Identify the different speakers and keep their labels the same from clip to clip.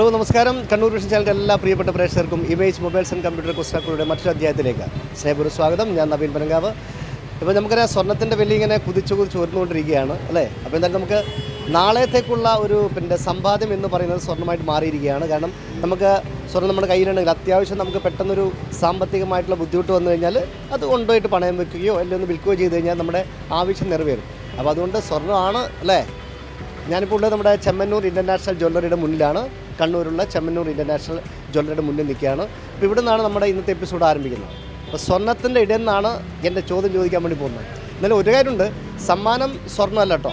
Speaker 1: Hello നമസ്കാരം. Kannur vision ചാനലിന്റെ എല്ലാ പ്രിയപ്പെട്ട പ്രേക്ഷകർക്കും ഇമേജ് മൊബൈൽസ് ആൻഡ് കമ്പ്യൂട്ടർ കുസ്താക്കളുടെ മറ്റൊരു അധ്യായത്തിലേക്ക് സ്നേഹപൂർവ സ്വാഗതം. ഞാൻ നവീൻ പനങ്കാവ്. ഇപ്പോൾ നമുക്കറിയാം സ്വർണത്തിന്റെ വില ഇങ്ങനെ കുതിച്ചു കുതിച്ച് ഉയർന്നുകൊണ്ടിരിക്കുകയാണ് അല്ലേ? അപ്പോൾ എന്തായാലും നമുക്ക് നാളത്തേക്കുള്ള ഒരു പിന്നെ സമ്പാദ്യം എന്ന് പറയുന്നത് സ്വർണമായിട്ട് മാറിയിരിക്കുകയാണ്. കാരണം നമുക്ക് സ്വർണം നമ്മുടെ കയ്യിലുണ്ടെങ്കിൽ അത്യാവശ്യം നമുക്ക് പെട്ടെന്നൊരു സാമ്പത്തികമായിട്ടുള്ള ബുദ്ധിമുട്ട് വന്നു കഴിഞ്ഞാൽ അത് കൊണ്ടുപോയിട്ട് പണയം വെക്കുകയോ അല്ലെങ്കിൽ ഒന്ന് വിൽക്കുകയോ ചെയ്ത് കഴിഞ്ഞാൽ നമ്മുടെ ആവശ്യം നിറവേറും. അപ്പോൾ അതുകൊണ്ട് സ്വർണമാണ് അല്ലേ? ഞാനിപ്പോൾ ഉള്ളത് നമ്മുടെ ചെമ്മന്നൂർ ഇന്റർനാഷണൽ ജ്വല്ലറിയുടെ മുന്നിലാണ്. കണ്ണൂരുള്ള ചെമ്മന്നൂർ ഇന്റർനാഷണൽ ജ്വല്ലറിയുടെ മുന്നിൽ നിൽക്കുകയാണ്. അപ്പോൾ ഇവിടെ നിന്നാണ് നമ്മുടെ ഇന്നത്തെ എപ്പിസോഡ് ആരംഭിക്കുന്നത്. അപ്പോൾ സ്വർണത്തിന്റെ ഇടയിൽ നിന്നാണ് എന്റെ ചോദ്യം ചോദിക്കാൻ വേണ്ടി പോകുന്നത്. എന്നാലും ഒരു കാര്യമുണ്ട്. സമ്മാനം സ്വർണമല്ല കേട്ടോ.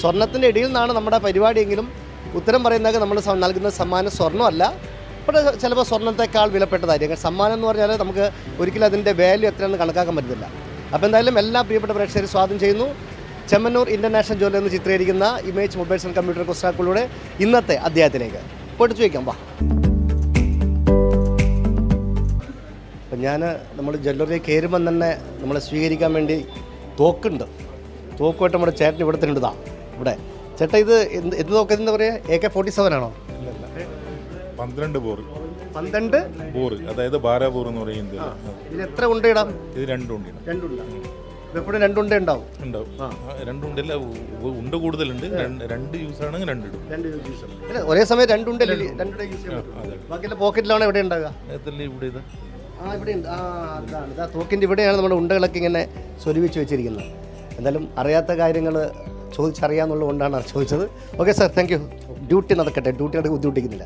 Speaker 1: സ്വർണത്തിന്റെ ഇടയിൽ നിന്നാണ് നമ്മുടെ പരിപാടിയെങ്കിലും ഉത്തരം പറയുന്നതൊക്കെ നമ്മൾ നൽകുന്ന സമ്മാനം സ്വർണമല്ല. ഇവിടെ ചിലപ്പോൾ സ്വർണത്തെക്കാൾ വിലപ്പെട്ടതായിരിക്കും. സമ്മാനം എന്ന് പറഞ്ഞാൽ നമുക്ക് ഒരിക്കലും അതിന്റെ വാല്യൂ എത്രയാണെന്ന് കണക്കാക്കാൻ പറ്റത്തില്ല. അപ്പോൾ എന്തായാലും എല്ലാ പ്രിയപ്പെട്ട പ്രേക്ഷകരെ സ്വാഗതം ചെയ്യുന്നു. ചെമ്മന്നൂർ ഇന്റർനാഷണൽ ജോലി എന്ന് ചിത്രീകരിക്കുന്ന ഇമേജ് മൊബൈൽസ് ആൻഡ് കമ്പ്യൂട്ടർ പുസ്തകങ്ങളിലൂടെ ഇന്നത്തെ അധ്യായത്തിലേക്ക്. പോയിട്ട് ചോദിക്കാം വാ. അപ്പം ഞാൻ നമ്മൾ ജ്വല്ലറി കയറുമ്പം തന്നെ നമ്മളെ സ്വീകരിക്കാൻ വേണ്ടി തോക്കുണ്ട്. തോക്കുമായിട്ട് നമ്മുടെ ചേട്ടൻ ഇവിടെ തന്നെ ഇതാ ഇവിടെ. ചേട്ടാ ഇത് എന്ത് എന്ത് തോക്ക് എന്താ പറയുക എ കെ ഫോർട്ടി സെവൻ ആണോ?
Speaker 2: പന്ത്രണ്ട് ബോർ
Speaker 1: പന്ത്രണ്ട്?
Speaker 2: ബോർ അതായത് ബാര ബോർ എന്ന് പറയുന്നത്.
Speaker 1: ഇത് എത്ര ഉണ്ടിടാം?
Speaker 2: ഇത് രണ്ടും ഉണ്ട്?
Speaker 1: രണ്ടുണ്ട എപ്പോഴും രണ്ടുണ്ട ഉണ്ടാവും.
Speaker 2: ഉണ്ടാവും. രണ്ടുണ്ടല്ല ഉണ്ട് കൂടുതലുണ്ട്. രണ്ട് യൂസ് ആണെങ്കിൽ രണ്ടിടും
Speaker 1: രണ്ട് അല്ല ഒരേ സമയം രണ്ടുണ്ട് രണ്ടുടെ യൂസ് ബാക്കിയുള്ള പോക്കറ്റിലാണ് ഇവിടെ ഉണ്ടാകുക
Speaker 2: ഇവിടെ ഇത്.
Speaker 1: ആ ഇവിടെ ഉണ്ട്. ആ അതാണ്. ഇതാ തോക്കിന്റെ ഇവിടെയാണ് നമ്മുടെ ഉണ്ടകളൊക്കെ ഇങ്ങനെ സ്വരുവിച്ച് വെച്ചിരിക്കുന്നത്. എന്തായാലും അറിയാത്ത കാര്യങ്ങൾ ചോദിച്ചറിയാന്നുള്ളത് കൊണ്ടാണ് ചോദിച്ചത്. Okay sir thank you duty നടക്കട്ടെ. ഡ്യൂട്ടി നടക്കുക ബുദ്ധിമുട്ടിക്കുന്നില്ല.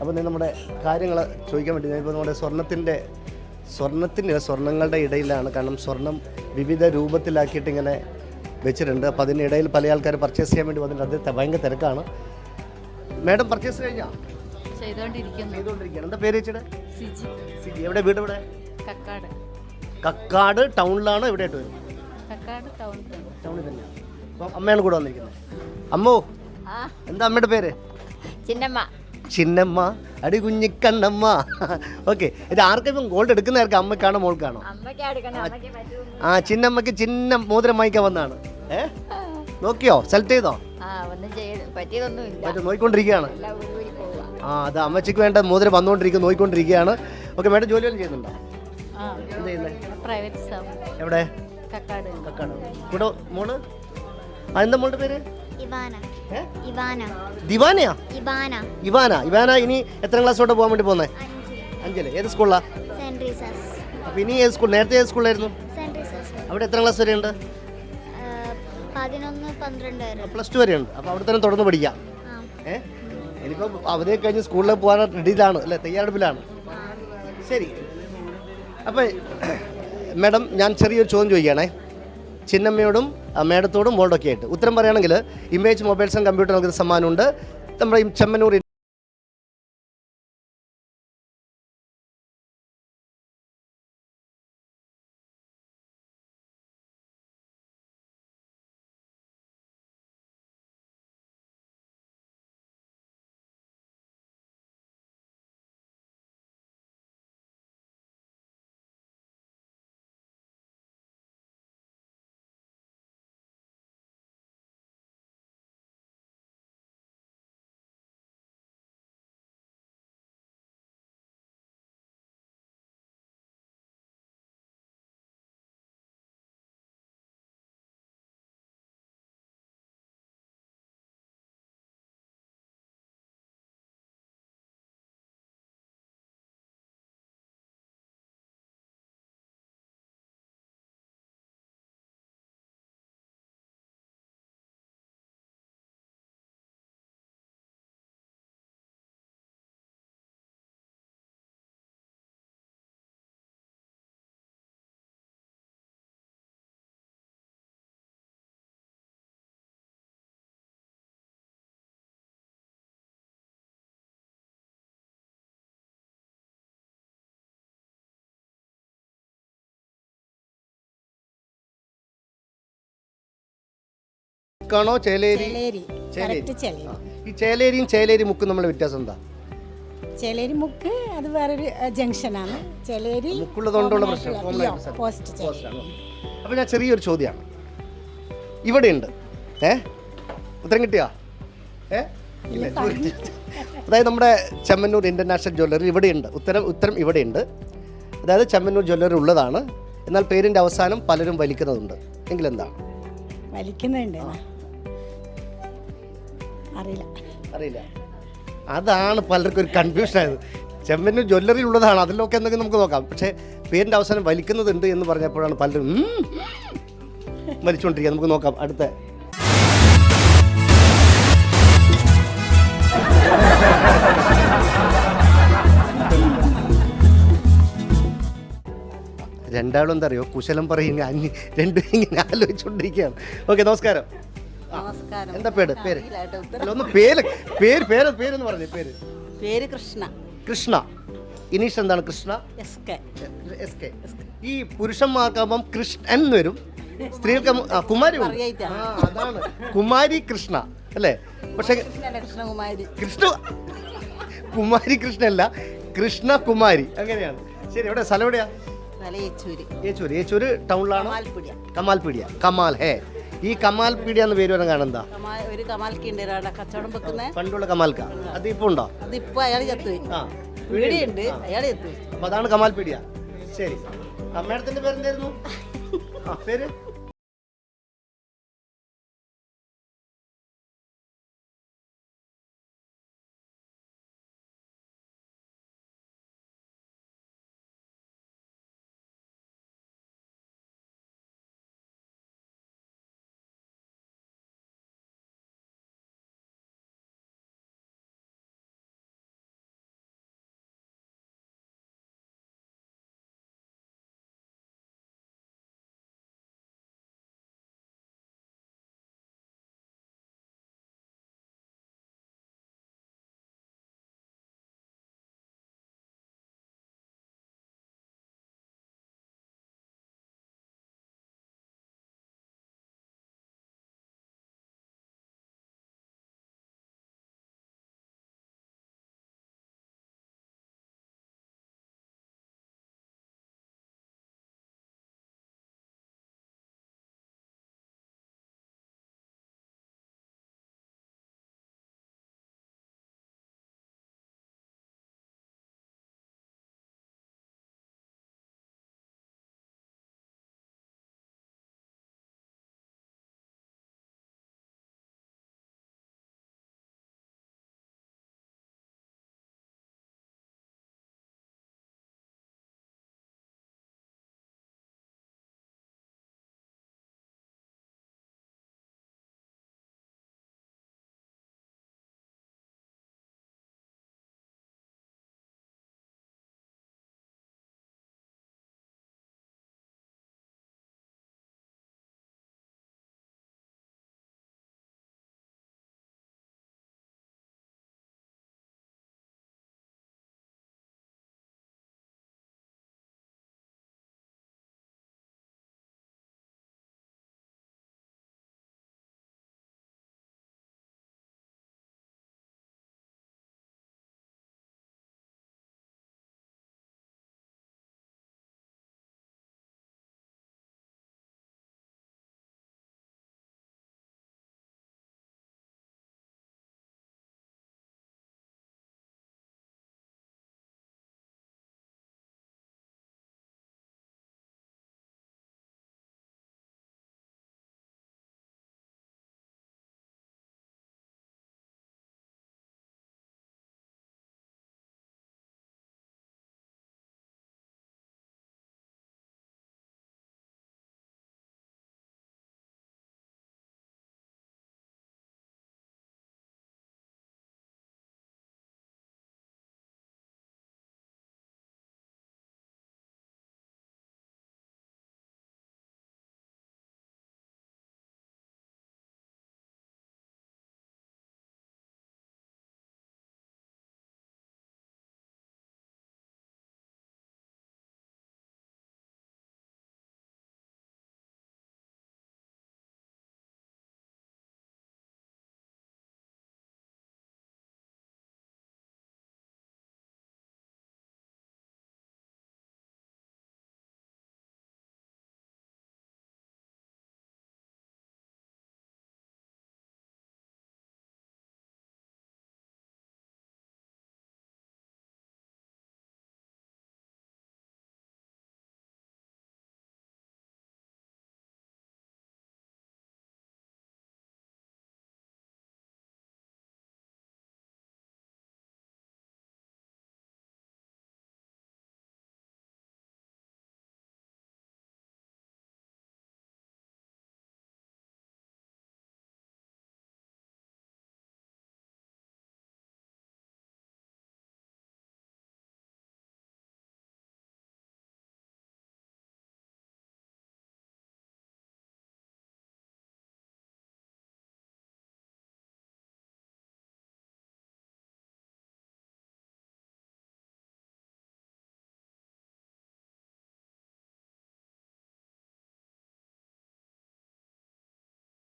Speaker 1: അപ്പോൾ നമ്മുടെ കാര്യങ്ങൾ ചോദിക്കാൻ വേണ്ടി ഇപ്പോൾ നമ്മുടെ സ്വർണത്തിന്റെ സ്വർണത്തിന്റെ സ്വർണങ്ങളുടെ ഇടയിലാണ്. കാരണം സ്വർണം വിവിധ രൂപത്തിലാക്കിയിട്ട് ഇങ്ങനെ വെച്ചിട്ടുണ്ട്. അപ്പോൾ അതിനിടയിൽ പല ആൾക്കാർ പർച്ചേസ് ചെയ്യാൻ വേണ്ടി വന്നിട്ടുണ്ട്. അത് ഭയങ്കര തിരക്കാണ്. മാഡം പർച്ചേസ്
Speaker 3: ചെയ്തോണ്ടിരിക്കുന്നു.
Speaker 1: ചെയ്തുകൊണ്ടിരിക്കുകയാണ് എന്താ പേര് വെച്ചിട്ട്
Speaker 3: സിജി.
Speaker 1: എവിടെ? വീട് ഇവിടെ
Speaker 3: കക്കാട്.
Speaker 1: കക്കാട് ടൗണിലാണ് എവിടെ ആയിട്ട് വരും
Speaker 3: കക്കാട് ടൗണിൽ തന്നെ.
Speaker 1: ടൗണിൽ തന്നെയാണ് അപ്പം അമ്മയാണ് കൂടെ വന്നിരിക്കുന്നത്. അമ്മോ എന്താ അമ്മയുടെ പേര്?
Speaker 3: ചിന്നമ്മ.
Speaker 1: ചിന്നമ്മ അടി കുഞ്ഞിക്കണ്ണമ്മ ഓക്കെ ഇത് ആർക്കും ഗോൾഡ് എടുക്കുന്ന എടുക്കുന്നവർക്ക് അമ്മക്കാണോ മോൾക്കാണോ? ആ ചിന്നമ്മക്ക് ചിന്ന മോതിരം വാങ്ങിക്കാൻ വന്നാണ് ഏ? നോക്കിയോ? സെലക്ട് ചെയ്തോ? നോക്കിക്കൊണ്ടിരിക്കുകയാണ് ആ അത് അമ്മച്ചിക്ക് വേണ്ട മോതിരം വന്നുകൊണ്ടിരിക്കും നോക്കിക്കൊണ്ടിരിക്കുകയാണ് ഓക്കെ മേഡം ജോലി വല്ലതും ചെയ്യുന്നുണ്ടോ എവിടെ?
Speaker 3: കക്കാട്.
Speaker 1: കക്കാട്. കൂടെ മോൾ? ആ എന്താ മോളുടെ പേര്? ദിവാനയാ?
Speaker 4: ഇവാന.
Speaker 1: ഇവാന. ഇനി എത്ര ക്ലാസ്സോട്ട് പോകാൻ വേണ്ടി പോകുന്നത്
Speaker 4: അഞ്ച്
Speaker 1: അഞ്ചൽ. ഏത് സ്കൂളിലാ അപ്പൊ ഇനി ഏത് സ്കൂൾ നേരത്തെ ഏത് സ്കൂളിലായിരുന്നു അവിടെ എത്ര ക്ലാസ് വരെ ഉണ്ട് പ്ലസ് ടു വരെ. ഉണ്ട് അപ്പോൾ അവിടെ തന്നെ തുടർന്ന് പഠിക്കാം.
Speaker 4: ആ.
Speaker 1: ഇനിയിപ്പോ അവധി കഴിഞ്ഞ് സ്കൂളിൽ പോകാൻ റെഡിയിലാണ് അല്ലേ? തയ്യാറെടുപ്പിലാണ്. ശരി. അപ്പോൾ മാഡം ഞാൻ ചെറിയൊരു ചോദ്യം ചോദിക്കുകയാണേ. ചിന്നമ്മയോടും മാഡത്തോടും മോളൊക്കെ ആയിട്ട്. ഉത്തരം പറയുകയാണെങ്കിൽ ഇമേജ് മൊബൈൽസ് ആൻഡ് കമ്പ്യൂട്ടർ നൽകുന്ന സമ്മാനമുണ്ട്. നമ്മുടെ ഈ ചെമ്മന്നൂർ ാണോ ചേലേരി?
Speaker 5: ചേലേരി.
Speaker 1: ചേലേരി.
Speaker 5: കറക്റ്റ് ചേലേരി.
Speaker 1: ഈ ചേലേരിയും ചേലേരി മുക്കും നമ്മൾ വ്യത്യാസം എന്താ?
Speaker 5: ചേലേരി മുക്ക് അത് വേറൊരു ജംഗ്ഷനാണ്. ചേലേരി
Speaker 1: മുക്കുള്ളതുകൊണ്ടുള്ള പ്രശ്നം. അപ്പൊ
Speaker 5: പോസ്റ്റ് ചേലേരി.
Speaker 1: അപ്പോൾ ഞാൻ ചെറിയൊരു ചോദ്യമാണ് ഇവിടെ ഉണ്ട് ഏ? ഉത്തരം കിട്ടിയാ? ഏ? ഇല്ല, അതായത് നമ്മുടെ ചെമ്മന്നൂർ ഇന്റർനാഷണൽ ജ്വല്ലറി ഇവിടെയുണ്ട്. ഉത്തരം ഉത്തരം ഇവിടെയുണ്ട്. അതായത് ചെമ്മന്നൂർ ജ്വല്ലറി ഉള്ളതാണ്. എന്നാൽ പേരിന്റെ അവസാനം പലരും വലിക്കുന്നതുണ്ട്. എങ്കിലെന്താണ്?
Speaker 5: വലിക്കുന്നുണ്ട്. അറിയില്ല.
Speaker 1: അറിയില്ല. അതാണ് പലർക്കും ഒരു കൺഫ്യൂഷൻ ആയത്. ചെമ്മന് ജ്വല്ലറി ഉള്ളതാണ്. അതിലൊക്കെ എന്തെങ്കിലും നമുക്ക് നോക്കാം. പക്ഷേ പേരിന്റെ അവസാനം വലിക്കുന്നതുണ്ട് എന്ന് പറഞ്ഞപ്പോഴാണ് പലരും വലിച്ചുകൊണ്ടിരിക്കുക നമുക്ക് നോക്കാം. അടുത്ത. രണ്ടാളും എന്താ അറിയോ? കുശലം പറയും രണ്ടും ഇങ്ങനെ ആലോചിച്ചുകൊണ്ടിരിക്കുകയാണ്. ഓക്കെ നമസ്കാരം.
Speaker 6: നമസ്കാരം.
Speaker 1: എന്താ പേര്? പേര്? അല്ല ഒന്ന് പേര് പേര് പേര് പേരെന്ന് പറഞ്ഞു പേര്.
Speaker 6: പേര് കൃഷ്ണ.
Speaker 1: കൃഷ്ണ. ഇനീഷ് എന്താണ് Krishna?
Speaker 6: S K.
Speaker 1: S K. ഈ പുരുഷന്മാർക്കാകുമ്പം കൃഷ്ണൻ എന്ന് വരും. സ്ത്രീകൾക്ക് ആ, കുമാരി.
Speaker 6: അറിയായിട്ടാ.
Speaker 1: ആ, അതാണ്. കുമാരി കൃഷ്ണ അല്ലേ? പക്ഷെ
Speaker 6: കൃഷ്ണ കൃഷ്ണകുമാരി
Speaker 1: കൃഷ്ണ കുമാരി കൃഷ്ണ കൃഷ്ണ കുമാരി. അങ്ങനെയാണ്. ശരി എവിടെ? സ്ഥലം എവിടെയാ?
Speaker 6: യേച്ചൂര്
Speaker 1: ഏച്ചൂര്. ഏച്ചൂര്. ടൗണിലാണ്?
Speaker 6: കമാൽപ്പുടിയ
Speaker 1: കമാൽ പീഡിയ കമാൽ ഹേ. ഈ കമാൽ പീഡിയ എന്ന് പേര് വരാൻ
Speaker 6: കമാ ഒരു കമാൽക്കുണ്ട് ഒരാളുടെ കച്ചവടം വെക്കുന്ന.
Speaker 1: പണ്ടുള്ള കമാൽക്ക. അത് ഇപ്പൊ ഉണ്ടോ?
Speaker 6: അതിപ്പോ അയാൾ ചത്തുപോയി.
Speaker 1: ആ.
Speaker 6: വീടിയുണ്ട് അയാൾ ചത്തുപോയി.
Speaker 1: അപ്പൊ അതാണ് കമാൽ പീടിയാ ശരി. ആ മേഡത്തിന്റെ പേരെന്തായിരുന്നു? ആ പേര്?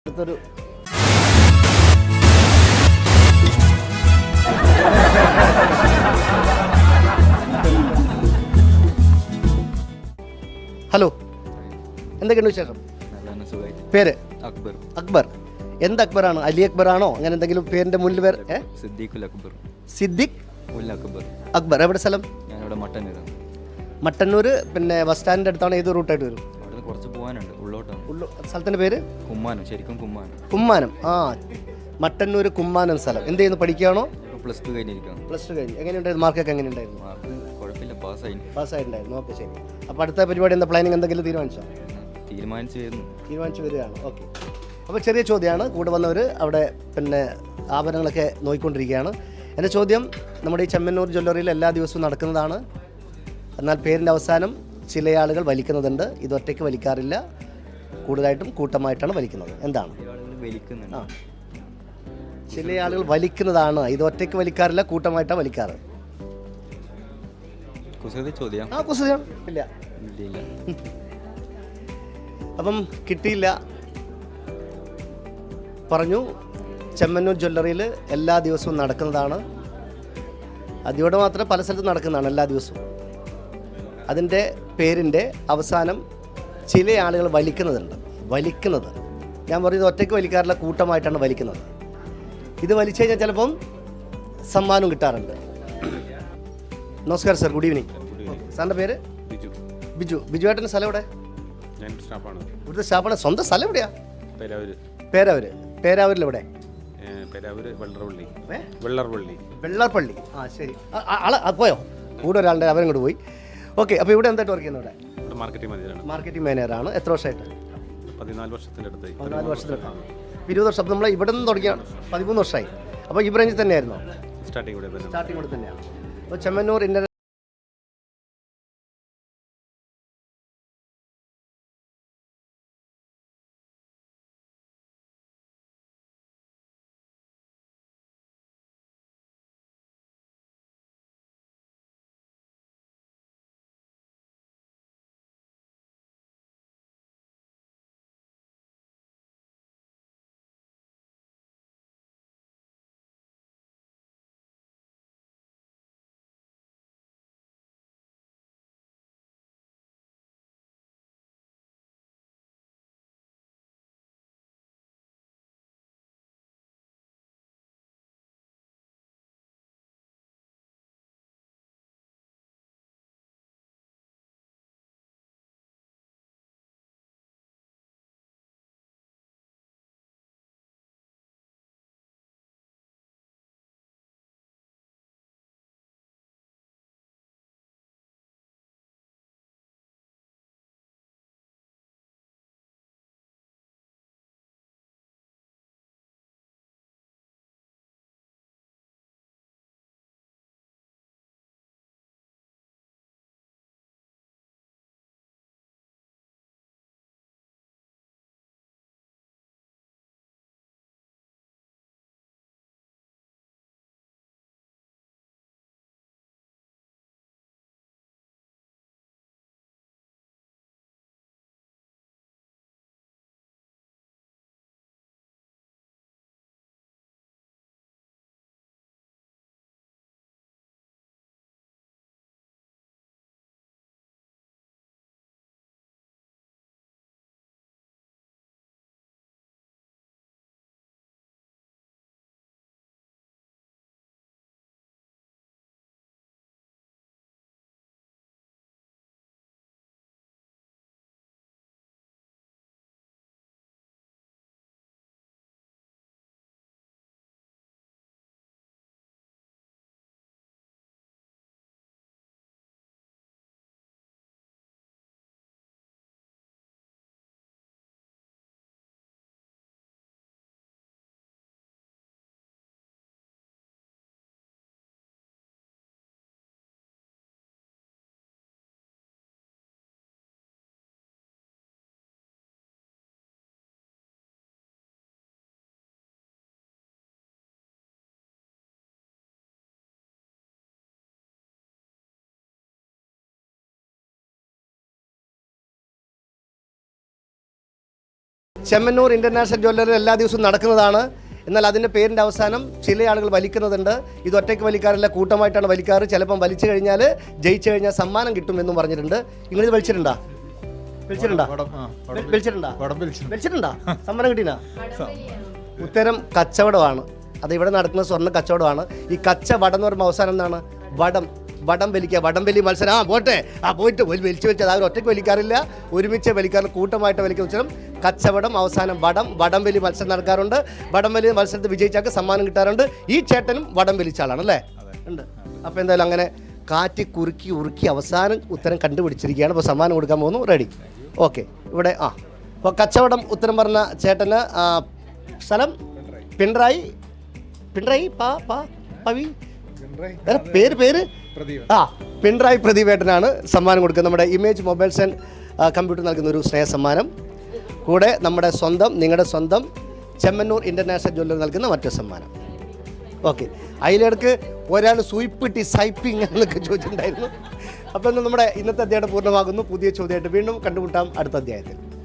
Speaker 1: അടുത്തൊരു ഹലോ. എന്തൊക്കെയുണ്ട് വിശേഷം? പേര്?
Speaker 7: അക്ബർ.
Speaker 1: അക്ബർ. എന്ത് അക്ബറാണ്? അലി അക്ബർ ആണോ അങ്ങനെ എന്തെങ്കിലും പേരിന്റെ മുന്നിൽ പേര്
Speaker 7: സിദ്ദീഖുൽ അക്ബർ.
Speaker 1: സിദ്ദിഖ്
Speaker 7: അക്ബർ.
Speaker 1: അക്ബർ. എവിടെ സ്ഥലം?
Speaker 7: ഞാനിവിടെ മട്ടന്നൂർ
Speaker 1: മട്ടന്നൂർ പിന്നെ ബസ് സ്റ്റാൻഡിന്റെ അടുത്താണ് ഏത് റൂട്ടായിട്ട് വരും?
Speaker 7: കുറച്ച് പോകാനുണ്ട് ഉള്ളോട്ടാണ്.
Speaker 1: ഉള്ളു സ്ഥലത്തിന്റെ പേര്?
Speaker 7: കുമ്മാനം ശരിക്കും കുമ്മാനം.
Speaker 1: കുമ്മാനം. ആ മട്ടന്നൂർ കുമ്മാനം സ്ഥലം. എന്ത് ചെയ്യുന്നു? പഠിക്കുകയാണോ?
Speaker 7: പ്ലസ് ടു കഴിഞ്ഞിരിക്കുകയാണ്
Speaker 1: പ്ലസ് ടു കഴിഞ്ഞ്. എങ്ങനെയുണ്ടായിരുന്നു മാർക്കൊക്കെ എങ്ങനെയുണ്ടായിരുന്നു?
Speaker 7: മാർക്ക് കുഴപ്പമില്ല പാസ്സായി
Speaker 1: പാസ്സായിട്ടുണ്ടായിരുന്നു. ഓക്കെ ശരി. അപ്പോൾ അടുത്ത പരിപാടി എന്താ? പ്ലാനിങ് എന്തെങ്കിലും തീരുമാനിച്ചോ?
Speaker 7: തീരുമാനിച്ചു വരുന്നു
Speaker 1: തീരുമാനിച്ചു വരികയാണ്. ഓക്കെ അപ്പോൾ ചെറിയ ചോദ്യമാണ്. കൂടെ വന്നവർ അവിടെ പിന്നെ ആഭരണങ്ങളൊക്കെ നോക്കിക്കൊണ്ടിരിക്കുകയാണ് എന്റെ ചോദ്യം നമ്മുടെ ഈ ചെമ്മന്നൂർ ജ്വല്ലറിയിൽ എല്ലാ ദിവസവും നടക്കുന്നതാണ്. എന്നാൽ പേരിന്റെ അവസാനം ചില ആളുകൾ വലിക്കുന്നതുണ്ട്. ഇത് ഒറ്റയ്ക്ക് വലിക്കാറില്ല. കൂടുതലായിട്ടും കൂട്ടമായിട്ടാണ് വലിക്കുന്നത്. എന്താണ്? ആ. ചില ആളുകൾ വലിക്കുന്നതാണ്. ഇത് ഒറ്റയ്ക്ക് വലിക്കാറില്ല കൂട്ടമായിട്ടാണ് വലിക്കാറ്.
Speaker 7: കുസൃതി ചോദ്യം.
Speaker 1: ആ കുസൃതിയാണ് ഇല്ല. അപ്പം കിട്ടിയില്ല. പറഞ്ഞു. ചെമ്മന്നൂർ ജ്വല്ലറിയിൽ എല്ലാ ദിവസവും നടക്കുന്നതാണ്. അതിവിടെ മാത്രമേ പല സ്ഥലത്തും നടക്കുന്നതാണ് എല്ലാ ദിവസവും. അതിന്റെ പേരിന്റെ അവസാനം ചില ആളുകൾ വലിക്കുന്നതുണ്ട്. വലിക്കുന്നത്. ഞാൻ പറയുന്നത് ഒറ്റയ്ക്ക് വലിക്കാറില്ല കൂട്ടമായിട്ടാണ് വലിക്കുന്നത്. ഇത് വലിച്ചു കഴിഞ്ഞാൽ ചിലപ്പം സമ്മാനം കിട്ടാറുണ്ട്. നമസ്കാരം സാർ ഗുഡ് ഈവനിങ്. സാറിന്റെ പേര്?
Speaker 8: ബിജു.
Speaker 1: ബിജു. ബിജു ഏട്ടന്റെ സ്ഥലം എവിടെ? ഇവിടുത്തെ സ്റ്റാഫാണ്. സ്വന്തം സ്ഥലം എവിടെയാ?
Speaker 8: പേരാവൂര്.
Speaker 1: പേരാവൂര്. പേരാവൂരിൽ എവിടെ
Speaker 8: പേരാവൂര്
Speaker 1: ഏ?
Speaker 8: വെള്ളർവള്ളി
Speaker 1: വെള്ളാർപ്പള്ളി. ആ ശരി. ആൾ പോയോ? കൂടെ ഒരാളുടെ അവരും കൂടെ പോയി. ഓക്കെ അപ്പോൾ ഇവിടെ എന്തായിട്ട് വർക്ക് ചെയ്യുന്നു അവിടെ
Speaker 8: ഇവിടെ? മാർക്കറ്റിംഗ് മാനേജറാണ്.
Speaker 1: മാർക്കറ്റിംഗ് മാനേജറാണ്. എത്ര വർഷമായിട്ട്?
Speaker 8: പതിനാല് വർഷത്തിന്റെ അടുത്ത്
Speaker 1: പതിനാല് വർഷത്തിലാണ്. ഇരുപത് വർഷം. നമ്മൾ ഇവിടെ നിന്ന് തുടങ്ങിയാണ്. പതിമൂന്ന് വർഷമായി. അപ്പോൾ ഈ ബ്രാഞ്ചിൽ തന്നെയായിരുന്നോ?
Speaker 8: സ്റ്റാർട്ടിംഗ് ഇവിടെ
Speaker 1: സ്റ്റാർട്ടിംഗ് കൂടെ തന്നെയാണ്. അപ്പോൾ Chemmanur inner Chemmanur international jewellery എല്ലാ ദിവസവും നടക്കുന്നതാണ്. എന്നാൽ അതിന്റെ പേരിന്റെ അവസാനം ചില ആളുകൾ വലിക്കുന്നുണ്ട് ഇത് ഒറ്റയ്ക്ക് വലിക്കാറില്ല കൂട്ടമായിട്ടാണ് വലിക്കാറ്. ചിലപ്പം വലിച്ചു കഴിഞ്ഞാൽ ജയിച്ചു കഴിഞ്ഞാൽ സമ്മാനം കിട്ടും എന്നും പറഞ്ഞിട്ടുണ്ട്. നിങ്ങളിത് വലിച്ചിട്ടുണ്ടോ? വലിച്ചിട്ടുണ്ടോ? സമ്മാനം കിട്ടീനാ? ഉത്തരം കച്ചവടമാണ്. അത് ഇവിടെ നടക്കുന്ന സ്വർണ കച്ചവടമാണ്. ഈ കച്ചവടം എന്ന് പറയുമ്പോൾ അവസാനം എന്താണ്? വടം. വടം വലിക്കുക വടം വലി മത്സരം. ആ പോട്ടെ. ആ പോയിട്ട് വലി- വലിച്ചു വലിച്ചത് അവർ ഒറ്റയ്ക്ക് വലിക്കാറില്ല. ഒരുമിച്ച് വലിക്കാറില്ല കൂട്ടമായിട്ട് വലിക്കുന്ന മത്സരം കച്ചവടം അവസാനം വടം. വടം വലി മത്സരം നടക്കാറുണ്ട്. വടം വലി മത്സരത്തിൽ വിജയിച്ചാൾക്ക് സമ്മാനം കിട്ടാറുണ്ട്. ഈ ചേട്ടനും വടം വലിച്ച ആളാണ് അല്ലേ ഉണ്ട്. അപ്പോൾ എന്തായാലും അങ്ങനെ കാറ്റി കുറുക്കി ഉറുക്കി അവസാനം ഉത്തരം കണ്ടുപിടിച്ചിരിക്കുകയാണ്. അപ്പോൾ സമ്മാനം കൊടുക്കാൻ പോകുന്നു. റെഡി ഓക്കെ ഇവിടെ ആ. അപ്പോൾ കച്ചവടം ഉത്തരം പറഞ്ഞ ചേട്ടന് സ്ഥലം പിണറായി. പിണറായി പാ പാ പവി. പേര് പേര്? ആ പിണറായി പ്രദീപേട്ടനാണ് സമ്മാനം കൊടുക്കുന്നത്. നമ്മുടെ ഇമേജ് മൊബൈൽസ് ആൻഡ് കമ്പ്യൂട്ടർ നൽകുന്ന ഒരു സ്നേഹ സമ്മാനം. കൂടെ നമ്മുടെ സ്വന്തം നിങ്ങളുടെ സ്വന്തം ചെമ്മന്നൂർ ഇന്റർനാഷണൽ ജ്വല്ലറി നൽകുന്ന മറ്റൊരു സമ്മാനം. ഓക്കെ. അതിലിടക്ക് ഒരാൾ സൂയിപ്പിട്ടി സൈപ്പിങ് എന്നൊക്കെ ചോദിച്ചിട്ടുണ്ടായിരുന്നു. അപ്പോൾ നമ്മുടെ ഇന്നത്തെ അധ്യായം പൂർണമാകുന്നു. പുതിയ ചോദ്യമായിട്ട് വീണ്ടും കണ്ടുമുട്ടാം അടുത്ത അധ്യായത്തിൽ.